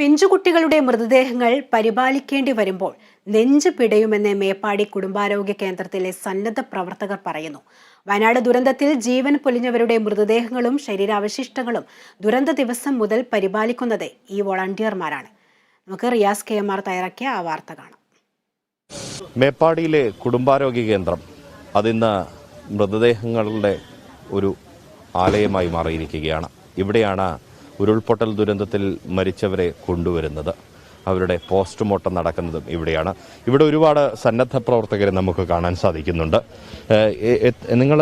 പിഞ്ചുകുട്ടികളുടെ മൃതദേഹങ്ങൾ പരിപാലിക്കേണ്ടി വരുമ്പോൾ നെഞ്ച് പിടയുമെന്ന് മേപ്പാടി കുടുംബാരോഗ്യ കേന്ദ്രത്തിലെ സന്നദ്ധ പ്രവർത്തകർ പറയുന്നു. വയനാട് ദുരന്തത്തിൽ ജീവൻ പൊലിഞ്ഞവരുടെ മൃതദേഹങ്ങളും ശരീരാവശിഷ്ടങ്ങളും ദുരന്ത ദിവസം മുതൽ പരിപാലിക്കുന്നത് ഈ വോളണ്ടിയർമാരാണ്. നമുക്ക് റിയാസ് കെ എം ആർ തയ്യാറാക്കിയ ആ വാർത്ത കാണാം. മേപ്പാടിയിലെ കുടുംബാരോഗ്യ കേന്ദ്രം അതിന്ന് മൃതദേഹങ്ങളുടെ ഒരു ആലയമായി മാറിയിരിക്കുകയാണ്. ഇവിടെയാണ് ഉരുൾപൊട്ടൽ ദുരന്തത്തിൽ മരിച്ചവരെ കൊണ്ടുവരുന്നത്. അവരുടെ പോസ്റ്റ്മോർട്ടം നടക്കുന്നതും ഇവിടെയാണ്. ഇവിടെ ഒരുപാട് സന്നദ്ധ പ്രവർത്തകരെ നമുക്ക് കാണാൻ സാധിക്കുന്നുണ്ട്. നിങ്ങൾ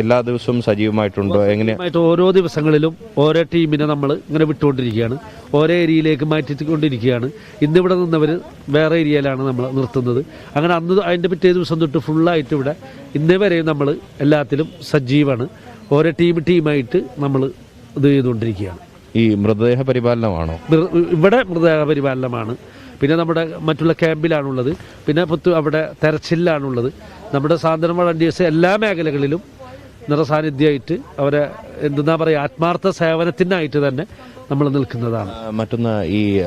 എല്ലാ ദിവസവും സജീവമായിട്ടുണ്ടോ? എങ്ങനെ? ഓരോ ദിവസങ്ങളിലും ഓരോ ടീമിനെ നമ്മൾ ഇങ്ങനെ വിട്ടുകൊണ്ടിരിക്കുകയാണ്. ഓരോ ഏരിയയിലേക്ക് മാറ്റിക്കൊണ്ടിരിക്കുകയാണ് ഇന്നിവിടെ നിന്നവർ വേറെ ഏരിയയിലാണ് നമ്മൾ നിർത്തുന്നത്. അങ്ങനെ അന്ന് അതിന്റെ പിറ്റേ ദിവസം തൊട്ട് ഫുള്ളായിട്ട് ഇവിടെ ഇന്നേ വരെയും നമ്മൾ എല്ലാത്തിലും സജീവമാണ് ഓരോ ടീം ടീമായിട്ട് നമ്മൾ ഇത് ചെയ്തുകൊണ്ടിരിക്കുകയാണ്. ഈ മൃതദേഹ പരിപാലനമാണോ? ഇവിടെ മൃതദേഹ പരിപാലനമാണ്. പിന്നെ നമ്മുടെ മറ്റുള്ള ക്യാമ്പിലാണുള്ളത്. പിന്നെ പുത്തു അവിടെ തെരച്ചിലാണുള്ളത് നമ്മുടെ സാന്ത്വനം വളണ്ടിയേഴ്സ് എല്ലാ മേഖലകളിലും നിറസാന്നിധ്യമായിട്ട് അവരെ എന്തെന്നാ പറയുക ആത്മാർത്ഥ സേവനത്തിനായിട്ട് തന്നെ നമ്മൾ നിൽക്കുന്നതാണ്. മറ്റൊന്ന് ഈ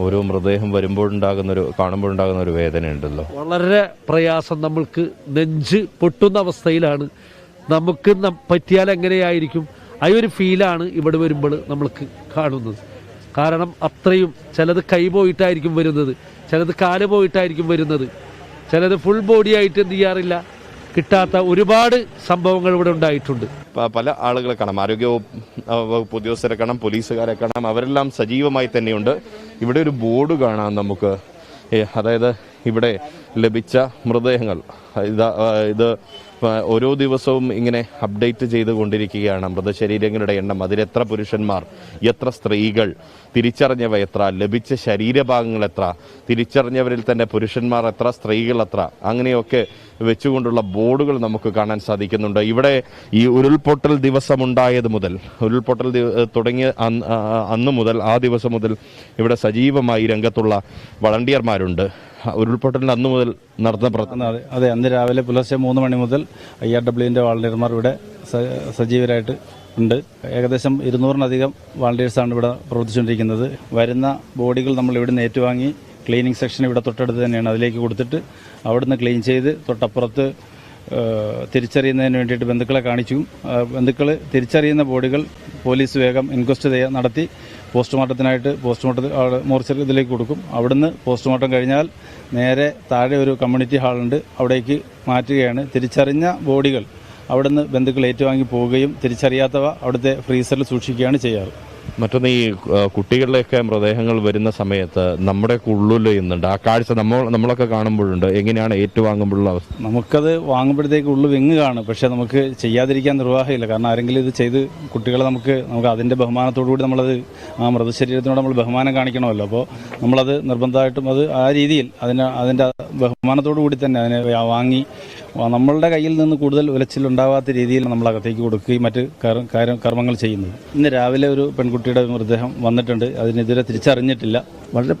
ഓരോ മൃതദേഹം വരുമ്പോഴുണ്ടാകുന്ന ഒരു കാണുമ്പോഴുണ്ടാകുന്ന ഒരു വേദന ഉണ്ടല്ലോ. വളരെ പ്രയാസം നമ്മൾക്ക് നെഞ്ച് പൊട്ടുന്ന അവസ്ഥയിലാണ്. നമുക്ക് പറ്റിയാൽ എങ്ങനെയായിരിക്കും? ആ ഒരു ഫീലാണ് ഇവിടെ വരുമ്പോൾ നമ്മൾക്ക് കാണുന്നത്. കാരണം അത്രയും ചിലത് കൈ പോയിട്ടായിരിക്കും വരുന്നത് ചിലത് കാൽ പോയിട്ടായിരിക്കും വരുന്നത്. ചിലത് ഫുൾ ബോഡി ആയിട്ട് എന്ത് ചെയ്യാറില്ല കിട്ടാത്ത ഒരുപാട് സംഭവങ്ങൾ ഇവിടെ ഉണ്ടായിട്ടുണ്ട്. പല ആളുകളെ കാണാം. ആരോഗ്യ വകുപ്പ് ഉദ്യോഗസ്ഥരെ കാണാം പോലീസുകാരെ കാണാം അവരെല്ലാം സജീവമായി തന്നെയുണ്ട്. ഇവിടെ ഒരു ബോർഡ് കാണാം നമുക്ക്. അതായത് ഇവിടെ ലഭിച്ച മൃതദേഹങ്ങൾ. ഇത് ഇത് ഓരോ ദിവസവും ഇങ്ങനെ അപ്ഡേറ്റ് ചെയ്തുകൊണ്ടിരിക്കുകയാണ്. മൃതശരീരങ്ങളുടെ എണ്ണം. അതിലെത്ര പുരുഷന്മാർ എത്ര സ്ത്രീകൾ തിരിച്ചറിഞ്ഞവ എത്ര ലഭിച്ച ശരീരഭാഗങ്ങൾ എത്ര തിരിച്ചറിഞ്ഞവരിൽ തന്നെ പുരുഷന്മാർ എത്ര സ്ത്രീകൾ എത്ര അങ്ങനെയൊക്കെ വെച്ചുകൊണ്ടുള്ള ബോർഡുകൾ നമുക്ക് കാണാൻ സാധിക്കുന്നുണ്ട്. ഇവിടെ ഈ ഉരുൾപൊട്ടൽ ദിവസമുണ്ടായത് മുതൽ ഉരുൾപൊട്ടൽ തുടങ്ങിയ അന്ന് മുതൽ ആ ദിവസം മുതൽ ഇവിടെ സജീവമായി രംഗത്തുള്ള വളണ്ടിയർമാരുണ്ട്. ഉരുൾപൊട്ടലിന് അന്ന് മുതൽ നടന്ന പ്രവർത്തനം. അതെ അന്ന് രാവിലെ പുലർച്ചെ മൂന്ന് മണി മുതൽ ഐ ആർ ഡബ്ല്യുവിന്റെ വാളണ്ടിയർമാർ ഇവിടെ സജീവരായിട്ട് ഉണ്ട്. ഏകദേശം ഇരുന്നൂറിനധികം വാളണ്ടിയേഴ്സാണ് ഇവിടെ പ്രവർത്തിച്ചുകൊണ്ടിരിക്കുന്നത്. വരുന്ന ബോഡികൾ നമ്മൾ ഇവിടെ നിന്ന് ഏറ്റുവാങ്ങി ക്ലീനിങ് സെക്ഷൻ ഇവിടെ തൊട്ടടുത്ത് തന്നെയാണ്. അതിലേക്ക് കൊടുത്തിട്ട് അവിടുന്ന് ക്ലീൻ ചെയ്ത് തൊട്ടപ്പുറത്ത് തിരിച്ചറിയുന്നതിന് വേണ്ടിയിട്ട് ബന്ധുക്കളെ കാണിച്ചു. ബന്ധുക്കൾ തിരിച്ചറിയുന്ന ബോഡികൾ പോലീസ് വേഗം ഇൻക്വസ്റ്റ് നടത്തി പോസ്റ്റ്മോർട്ടത്തിനായിട്ട് പോസ്റ്റ്മോർട്ടം മോർച്ചറി ഇതിലേക്ക് കൊടുക്കും. അവിടുന്ന് പോസ്റ്റ്മോർട്ടം കഴിഞ്ഞാൽ നേരെ താഴെ ഒരു കമ്മ്യൂണിറ്റി ഹാളുണ്ട്. അവിടേക്ക് മാറ്റുകയാണ്. തിരിച്ചറിഞ്ഞ ബോഡികൾ അവിടുന്ന് ബന്ധുക്കൾ ഏറ്റുവാങ്ങി പോവുകയും തിരിച്ചറിയാത്തവ അവിടുത്തെ ഫ്രീസറിൽ സൂക്ഷിക്കുകയാണ് ചെയ്യാറ്. മറ്റൊന്ന് ഈ കുട്ടികളുടെയൊക്കെ മൃതദേഹങ്ങൾ വരുന്ന സമയത്ത് നമ്മുടെ ഉള്ളിൽ ഇന്നുണ്ട്. ആ കാഴ്ച നമ്മൾ നമ്മളൊക്കെ കാണുമ്പോഴുണ്ട്. എങ്ങനെയാണ് ഏറ്റുവാങ്ങുമ്പോഴുള്ള അവസ്ഥ? നമുക്കത് വാങ്ങുമ്പോഴത്തേക്ക് ഉള്ളു വെങ്ങ് കാണും. പക്ഷെ നമുക്ക് ചെയ്യാതിരിക്കാൻ നിർവാഹമില്ല. കാരണം ആരെങ്കിലും ഇത് ചെയ്ത് കുട്ടികളെ നമുക്ക് നമുക്ക് അതിന്റെ ബഹുമാനത്തോടു കൂടി നമ്മളത് ആ മൃതശരീരത്തിനോട് നമ്മൾ ബഹുമാനം കാണിക്കണമല്ലോ. അപ്പോൾ നമ്മളത് നിർബന്ധമായിട്ടും അത് ആ രീതിയിൽ അതിന് അതിന്റെ ബഹുമാനത്തോടു കൂടി തന്നെ അതിനെ വാങ്ങി നമ്മളുടെ കയ്യിൽ നിന്ന് കൂടുതൽ ഉലച്ചിലുണ്ടാവാത്ത രീതിയിൽ നമ്മൾ അകത്തേക്ക് കൊടുക്കുകയും മറ്റ് കർമ്മങ്ങൾ ചെയ്യുന്നത്. ഇന്ന് രാവിലെ ഒരു പെൺകുട്ടിയുടെ മൃതദേഹം വന്നിട്ടുണ്ട്. അതിനെതിരെ തിരിച്ചറിഞ്ഞിട്ടില്ല. വളരെ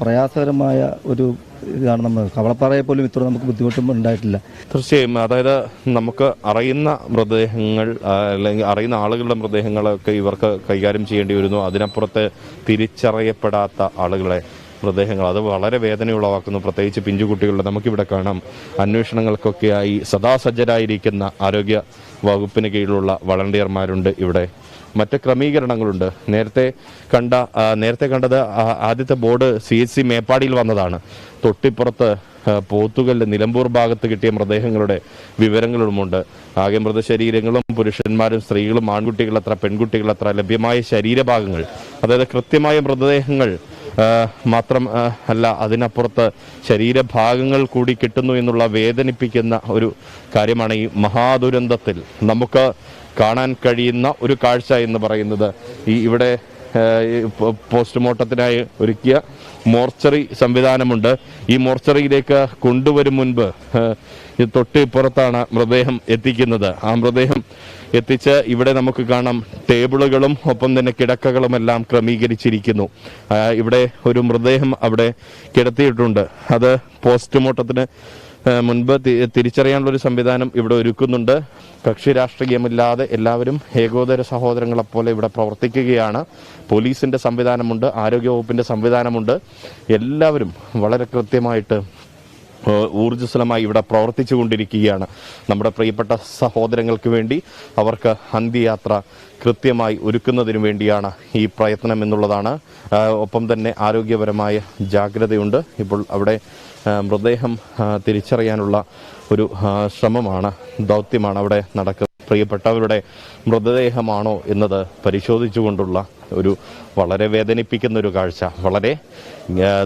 പ്രയാസകരമായ ഒരു ഇതാണ് നമ്മൾ കവളപ്പാറയെ പോലും ഇത്ര നമുക്ക് ബുദ്ധിമുട്ടും ഉണ്ടായിട്ടില്ല. തീർച്ചയായും. അതായത് നമുക്ക് അറിയുന്ന മൃതദേഹങ്ങൾ അല്ലെങ്കിൽ അറിയുന്ന ആളുകളുടെ മൃതദേഹങ്ങളൊക്കെ ഇവർക്ക് കൈകാര്യം ചെയ്യേണ്ടി വരുന്നു. അതിനപ്പുറത്ത് തിരിച്ചറിയപ്പെടാത്ത ആളുകളെ മൃതദേഹങ്ങൾ അത് വളരെ വേദന ഉളവാക്കുന്നു പ്രത്യേകിച്ച് പിഞ്ചുകുട്ടികളുടെ നമുക്കിവിടെ കാണാം. അന്വേഷണങ്ങൾക്കൊക്കെയായി സദാസജ്ജരായിരിക്കുന്ന ആരോഗ്യ വകുപ്പിന് കീഴിലുള്ള വളണ്ടിയർമാരുണ്ട് ഇവിടെ. മറ്റ് ക്രമീകരണങ്ങളുണ്ട്. നേരത്തെ കണ്ട നേരത്തെ കണ്ടത് ആദ്യത്തെ ബോർഡ് സി എച്ച് സി മേപ്പാടിയിൽ വന്നതാണ്. തൊട്ടിപ്പുറത്ത് പോത്തുകല്ല് നിലമ്പൂർ ഭാഗത്ത് കിട്ടിയ മൃതദേഹങ്ങളുടെ വിവരങ്ങളുമുണ്ട്. ആകെ മൃതശരീരങ്ങളും പുരുഷന്മാരും സ്ത്രീകളും ആൺകുട്ടികളത്ര പെൺകുട്ടികളത്ര ലഭ്യമായ ശരീരഭാഗങ്ങൾ. അതായത് കൃത്യമായ മൃതദേഹങ്ങൾ മാത്രം അല്ല അതിനപ്പുറത്ത് ശരീരഭാഗങ്ങൾ കൂടി കിട്ടുന്നു എന്നുള്ള വേദനിപ്പിക്കുന്ന ഒരു കാര്യമാണ് ഈ മഹാദുരന്തത്തിൽ. നമുക്ക് കാണാൻ കഴിയുന്ന ഒരു കാഴ്ച എന്ന് പറയുന്നത് ഈ ഇവിടെ പോസ്റ്റ്മോർട്ടത്തിനായി ഒരുക്കിയ മോർച്ചറി സംവിധാനമുണ്ട്. ഈ മോർച്ചറിയിലേക്ക് കൊണ്ടുവരും മുൻപ് തൊട്ട് പുറത്താണ് മൃതദേഹം എത്തിക്കുന്നത്. ആ മൃതദേഹം എത്തിച്ച് ഇവിടെ നമുക്ക് കാണാം ടേബിളുകളും ഒപ്പം തന്നെ കിടക്കകളും എല്ലാം ക്രമീകരിച്ചിരിക്കുന്നു. ഇവിടെ ഒരു മൃതദേഹം അവിടെ കിടത്തിയിട്ടുണ്ട്. അത് പോസ്റ്റ്മോർട്ടത്തിന് മുൻപ് തിരിച്ചറിയാനുള്ളൊരു സംവിധാനം ഇവിടെ ഒരുക്കുന്നുണ്ട്. കക്ഷി രാഷ്ട്രീയമില്ലാതെ എല്ലാവരും ഏകോദര സഹോദരങ്ങളെപ്പോലെ ഇവിടെ പ്രവർത്തിക്കുകയാണ്. പോലീസിന്റെ സംവിധാനമുണ്ട് ആരോഗ്യവകുപ്പിന്റെ സംവിധാനമുണ്ട്. എല്ലാവരും വളരെ കൃത്യമായിട്ട് ഊർജസ്വലമായി ഇവിടെ പ്രവർത്തിച്ചു കൊണ്ടിരിക്കുകയാണ് നമ്മുടെ പ്രിയപ്പെട്ട സഹോദരങ്ങൾക്ക് വേണ്ടി അവർക്ക് അന്ത്യയാത്ര കൃത്യമായി ഒരുക്കുന്നതിനു വേണ്ടിയാണ് ഈ പ്രയത്നം എന്നുള്ളതാണ്. ഒപ്പം തന്നെ ആരോഗ്യപരമായ ജാഗ്രതയുണ്ട്. ഇപ്പോൾ അവിടെ മൃതദേഹം തിരിച്ചറിയാനുള്ള ഒരു ശ്രമമാണ് ദൗത്യമാണ് അവിടെ നടക്കുന്നത്. പ്രിയപ്പെട്ടവരുടെ മൃതദേഹമാണോ എന്നത് പരിശോധിച്ചുകൊണ്ടുള്ള ഒരു വളരെ വേദനിപ്പിക്കുന്ന ഒരു കാഴ്ച. വളരെ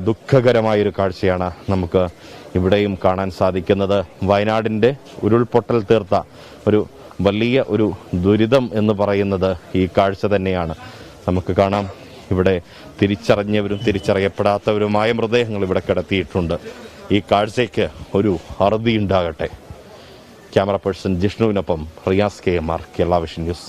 ദുഃഖകരമായൊരു കാഴ്ചയാണ് നമുക്ക് ഇവിടെയും കാണാൻ സാധിക്കുന്നത്. വയനാടിന്റെ ഉരുൾപൊട്ടൽ തീർത്ത ഒരു വലിയ ഒരു ദുരിതം എന്ന് പറയുന്നത് ഈ കാഴ്ച തന്നെയാണ്. നമുക്ക് കാണാം. ഇവിടെ തിരിച്ചറിഞ്ഞവരും തിരിച്ചറിയപ്പെടാത്തവരുമായ മൃതദേഹങ്ങൾ ഇവിടെ കിടത്തിയിട്ടുണ്ട്. ഈ കാഴ്ചയ്ക്ക് ഒരു അറുതി ഉണ്ടാകട്ടെ. Camera person ജിഷ്ണുവിനൊപ്പം Riyas K M R Kerala Vision News.